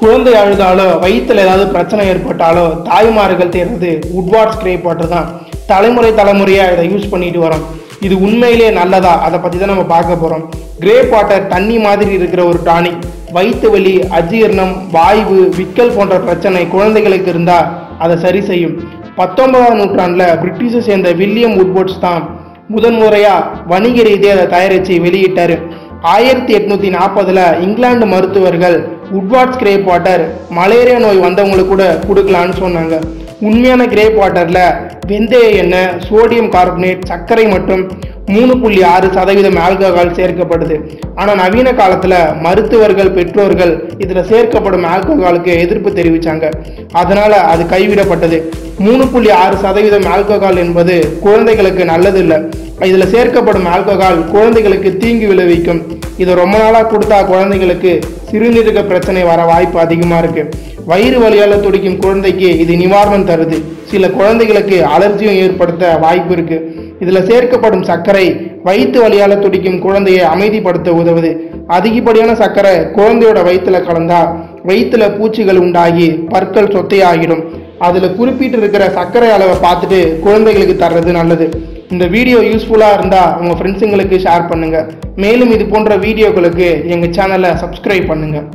குழந்தை அழுதாலோ வயிற்றுல ஏதாவது பிரச்சனை ஏற்பட்டாலோ தாய்மார்கள் தேர்றது உட்வார்ட்ஸ் கிரே வாட்டர் தான் தலைமுறை தலைமுறையாக இதை யூஸ் பண்ணிட்டு வரோம். இது உண்மையிலே நல்லதா? அதை பற்றி தான் நம்ம பார்க்க போகிறோம் கிரேப் வாட்டர் தண்ணி மாதிரி இருக்கிற ஒரு டானிக் வயிற்று வலி அஜீரணம் வாய்வு விக்கல் போன்ற பிரச்சனை குழந்தைகளுக்கு இருந்தால் அதை சரி செய்யும். பத்தொன்பதாம் நூற்றாண்டில் பிரிட்டிஷை சேர்ந்த வில்லியம் உட்வர்ட்ஸ் தான் முதன்முறையாக வணிக ரீதியாக அதை தயாரித்து வெளியிட்டார். ஆயிரத்தி எட்நூற்றி நாற்பதில் இங்கிலாந்து மருத்துவர்கள் உட்வார்ட்ஸ் கிரேப் வாட்டர் மலேரியா நோய் வந்தவங்களுக்கு கூட கொடுக்கலான்னு சொன்னாங்க. உண்மையான கிரேப் வாட்டரில் வெந்தய எண்ணெய் சோடியம் கார்பனேட் சர்க்கரை மற்றும் மூணு புள்ளி ஆறு சதவீதம் ஆல்கஹால் சேர்க்கப்படுது. ஆனால் நவீன காலத்தில் மருத்துவர்கள் பெற்றோர்கள் இதில் சேர்க்கப்படும் ஆல்கஹாலுக்கு எதிர்ப்பு தெரிவித்தாங்க அதனால் அது கைவிடப்பட்டது. மூணு புள்ளி ஆறு சதவீதம் ஆல்கஹால் என்பது குழந்தைகளுக்கு நல்லது இல்லை இதில் சேர்க்கப்படும் ஆல்கஹால் குழந்தைகளுக்கு தீங்கு விளைவிக்கும். இதை ரொம்ப நாளாக கொடுத்தா குழந்தைகளுக்கு சிறுநீரக பிரச்சனை வர வாய்ப்பு அதிகமாக இருக்குது வயிறு வலியால் துடிக்கும் குழந்தைக்கு இது நிவாரணம் தருது. சில குழந்தைகளுக்கு அலர்ஜியும் ஏற்படுத்த வாய்ப்பு இருக்கு. இதில் சேர்க்கப்படும் சர்க்கரை வயிற்று வலியால் துடிக்கும் குழந்தையை அமைதிப்படுத்த உதவுது. அதிகப்படியான சர்க்கரை குழந்தையோட வயிற்றுல கலந்தா வயிற்றுல பூச்சிகள் உண்டாகி பற்கள் சொத்தையாகிடும். அதில் குறிப்பிட்டு இருக்கிற சர்க்கரை அளவை பார்த்துட்டு குழந்தைகளுக்கு தர்றது நல்லது. இந்த வீடியோ யூஸ்ஃபுல்லாக இருந்தால் உங்கள் ஃப்ரெண்ட்ஸுங்களுக்கு ஷேர் பண்ணுங்கள் மேலும் இது போன்ற வீடியோக்களுக்கு எங்கள் சேனலை சப்ஸ்கிரைப் பண்ணுங்கள்